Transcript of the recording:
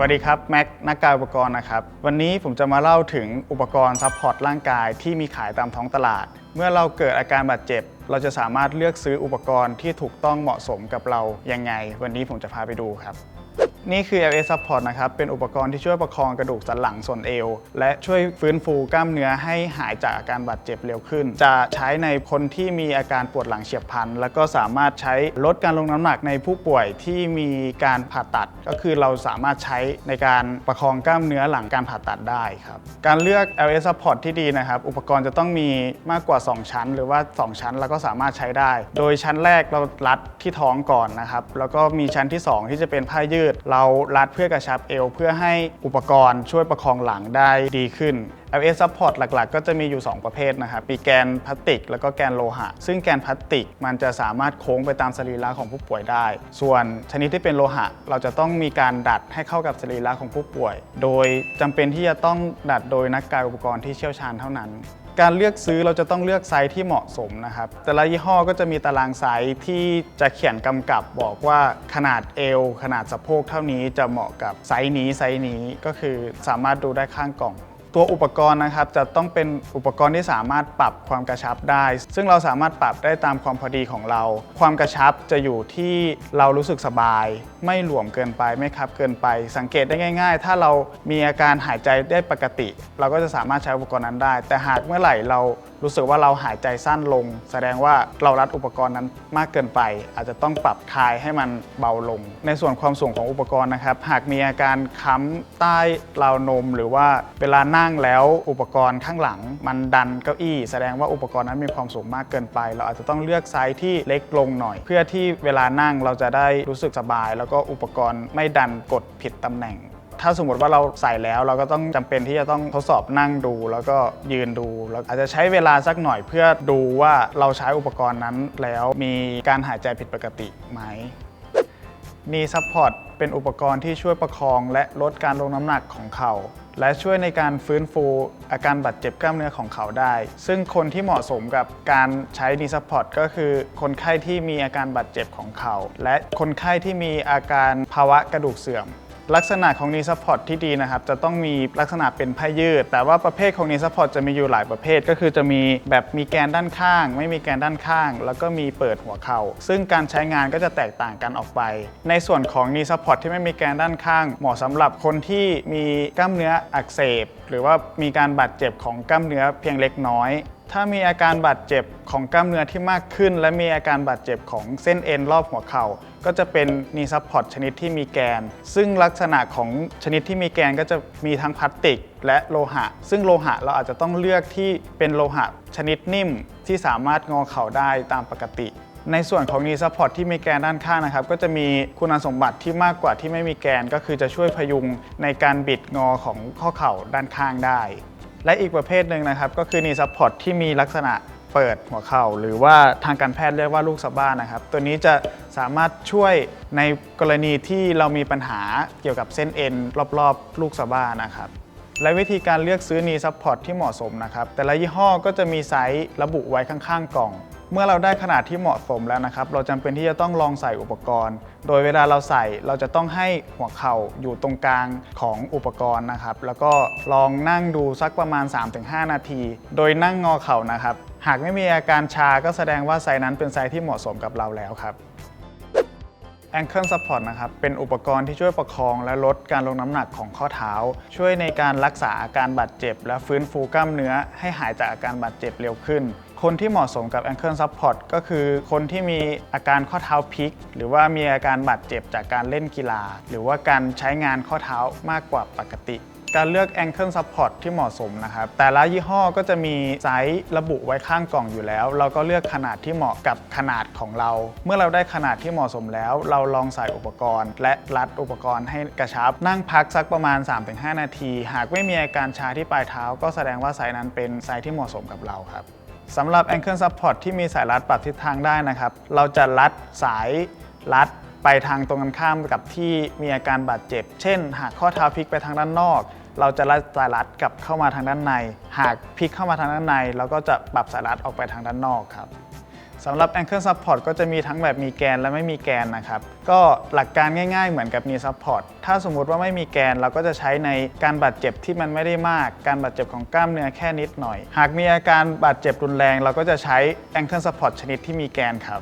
วัสดีครับแม็กนักกายอุปกรณ์นะครับ วันนี้ผมจะมาเล่าถึงอุปกรณ์ซัพพอร์ตร่างกายที่มีขายตามท้องตลาด เมื่อเราเกิดอาการบาดเจ็บ เราจะสามารถเลือกซื้ออุปกรณ์ที่ถูกต้องเหมาะสมกับเรายังไง วันนี้ผมจะพาไปดูครับ นี่คือ LS Support นะครับ เป็นอุปกรณ์ที่ช่วยประคองกระดูกสันหลังส่วนเอว และช่วยฟื้นฟูกล้ามเนื้อให้หายจากอาการบาดเจ็บเร็วขึ้น จะใช้ในคนที่มีอาการปวดหลังเฉียบพลัน แล้วก็สามารถใช้ลดการลงน้ำหนักในผู้ป่วยที่มีการผ่าตัด ก็คือเราสามารถใช้ในการประคองกล้ามเนื้อหลังการผ่าตัดได้ครับ การเลือก LS Support ที่ดีนะครับ อุปกรณ์จะต้องมีมากกว่า 2 ชั้น หรือว่า 2 ชั้นแล้วก็สามารถใช้ได้ โดยชั้นแรกเรารัดที่ท้องก่อนนะครับ แล้วก็มีชั้นที่ 2 ที่จะเป็นผ้ายืดเรารัดเพื่อกระชับเอว เพื่อให้อุปกรณ์ช่วยประคองหลังได้ดีขึ้น LS Support หลักๆ ก็จะมีอยู่ 2 ประเภทนะครับมีแกนพลาสติก แล้วก็แกนโลหะ ซึ่งแกนพลาสติกมันจะสามารถโค้งไปตามสรีระของผู้ป่วยได้ ส่วนชนิดที่เป็นโลหะ เราจะต้องมีการดัดให้เข้ากับสรีระของผู้ป่วย โดยจำเป็นที่จะต้องดัดโดยนักกายอุปกรณ์ที่เชี่ยวชาญเท่านั้นการเลือกซื้อเราจะต้องเลือกไซส์ที่เหมาะสมนะครับ แต่ละยี่ห้อก็จะมีตารางไซส์ที่จะเขียนกำกับบอกว่าขนาดเอวขนาดสะโพกเท่านี้จะเหมาะกับไซส์นี้ไซส์นี้ก็คือสามารถดูได้ข้างกล่อง ตัวอุปกรณ์นะครับจะต้องเป็นอุปกรณ์ที่สามารถปรับความกระชับได้ ซึ่งเราสามารถปรับได้ตามความพอดีของเรา ความกระชับจะอยู่ที่เรารู้สึกสบาย ไม่หลวมเกินไปไม่คับเกินไป สังเกตได้ง่าย ๆ ถ้าเรามีอาการหายใจได้ปกติ เราก็จะสามารถใช้อุปกรณ์นั้นได้ แต่หากเมื่อไหร่เรารู้สึกว่าเราหายใจสั้นลง แสดงว่าเรารัดอุปกรณ์นั้นมากเกินไป อาจจะต้องปรับคลายให้มันเบาลง ในส่วนความสูงของอุปกรณ์นะครับ หากมีอาการค้ำใต้ราวนม หรือว่าเวลานั่งแล้วอุปกรณ์ข้างหลัง มันดันเก้าอี้ แสดงว่าอุปกรณ์นั้นมีความสูงมากเกินไป เราอาจจะต้องเลือกไซส์ที่เล็กลงหน่อย เพื่อที่เวลานั่งเราจะได้รู้สึกสบาย แล้วก็อุปกรณ์ไม่ดันกดผิดตำแหน่ง ถ้าสมมติว่าเราใส่แล้วเราก็ต้องจำเป็นที่จะต้องทดสอบนั่งดู แล้วก็ยืนดูแล้วอาจจะใช้เวลาสักหน่อยเพื่อดูว่าเราใช้อุปกรณ์นั้นแล้วมีการหายใจผิดปกติไหมนีซัพพอร์ตเป็นอุปกรณ์ที่ช่วยประคองและลดการลงน้ำหนักของเข่าและช่วยในการฟื้นฟูอาการบาดเจ็บกล้ามเนื้อของเขาได้ ซึ่งคนที่เหมาะสมกับการใช้นีซัพพอร์ตก็คือ คนไข้ที่มีอาการบาดเจ็บของเขาและคนไข้ที่มีอาการภาวะกระดูกเสื่อม ลักษณะของ knee support ที่ดีนะครับ จะต้องมีลักษณะเป็นผ้ายืด แต่ว่าประเภทของ knee support จะมีอยู่หลายประเภท ก็คือจะมีแบบมีแกนด้านข้าง ไม่มีแกนด้านข้าง แล้วก็มีเปิดหัวเข่า ซึ่งการใช้งานก็จะแตกต่างกันออกไป ในส่วนของ knee support ที่ไม่มีแกนด้านข้าง เหมาะสำหรับคนที่มีกล้ามเนื้ออักเสบ หรือว่ามีการบาดเจ็บของกล้ามเนื้อเพียงเล็กน้อย ถ้ามีอาการบาดเจ็บของกล้ามเนื้อที่มากขึ้น และมีอาการบาดเจ็บของเส้นเอ็นรอบหัวเข่า ก็จะเป็นนีซัพพอร์ตชนิดที่มีแกน ซึ่งลักษณะของชนิดที่มีแกนก็จะมีทั้งพลาสติก และโลหะ ซึ่งโลหะเราอาจจะต้องเลือกที่เป็นโลหะชนิดนิ่ม ที่สามารถงอเข่าได้ตามปกติในส่วนของ knee support ที่มีแกนด้านข้างนะครับ ก็จะมีคุณสมบัติที่มากกว่าที่ไม่มีแกน ก็คือจะช่วยพยุงในการบิดงอของข้อเข่าด้านข้างได้ และอีกประเภทหนึ่งนะครับ ก็คือนีซัพพอร์ตที่มีลักษณะเปิดหัวเข่า หรือว่าทางการแพทย์เรียกว่าลูกสะบ้านะครับ ตัวนี้จะสามารถช่วยในกรณีที่เรามีปัญหาเกี่ยวกับเส้นเอ็นรอบๆ ลูกสะบ้านะครับและวิธีการเลือกซื้อนีซัพพอร์ตที่เหมาะสมนะครับ แต่ละยี่ห้อก็จะมีไซส์ระบุไว้ข้างๆกล่อง เมื่อเราได้ขนาดที่เหมาะสมแล้วนะครับ เราจำเป็นที่จะต้องลองใส่อุปกรณ์ โดยเวลาเราใส่เราจะต้องให้หัวเข่าอยู่ตรงกลางของอุปกรณ์นะครับ แล้วก็ลองนั่งดูสักประมาณ 3-5 นาที โดยนั่งงอเข่านะครับ หากไม่มีอาการชาก็แสดงว่าไซนั้นเป็นไซที่เหมาะสมกับเราแล้วครับ Ankle Support นะครับ เป็นอุปกรณ์ที่ช่วยประคองและลดการลงน้ำหนักของข้อเท้า ช่วยในการรักษาอาการบาดเจ็บ และฟื้นฟูกล้ามเนื้อให้หายจากอาการบาดเจ็บเร็วขึ้น คนที่เหมาะสมกับ Ankle Support ก็คือคนที่มีอาการข้อเท้าพลิก หรือว่ามีอาการบาดเจ็บจากการเล่นกีฬา หรือว่าการใช้งานข้อเท้ามากกว่าปกติการเลือก ankle support ที่เหมาะสมนะครับ แต่ละยี่ห้อก็จะมีไซส์ระบุไว้ข้างกล่องอยู่แล้ว เราก็เลือกขนาดที่เหมาะกับขนาดของเรา เมื่อเราได้ขนาดที่เหมาะสมแล้ว เราลองใส่อุปกรณ์ และรัดอุปกรณ์ให้กระชับ นั่งพักสักประมาณ 3-5 นาที หากไม่มีอาการชาที่ปลายเท้า ก็แสดงว่าไซส์นั้นเป็นไซส์ที่เหมาะสมกับเราครับ สำหรับ ankle support ที่มีสายรัดปรับทิศทางได้นะครับ เราจะรัดสายรัดไปทางตรงกันข้ามกับที่มีอาการบาดเจ็บ เช่น หากข้อเท้าพลิกไปทางด้านนอก เราจะรัดสายรัดกลับเข้ามาทางด้านใน หากพลิกเข้ามาทางด้านใน เราก็จะปรับสายรัดออกไปทางด้านนอกครับ สำหรับ ankle support ก็จะมีทั้งแบบมีแกนและไม่มีแกนนะครับ ก็หลักการง่ายๆ เหมือนกับ knee support ถ้าสมมุติว่าไม่มีแกนเราก็จะใช้ในการบาดเจ็บที่มันไม่ได้มาก การบาดเจ็บของกล้ามเนื้อแค่นิดหน่อย หากมีอาการบาดเจ็บรุนแรง เราก็จะใช้ ankle support ชนิดที่มีแกนครับ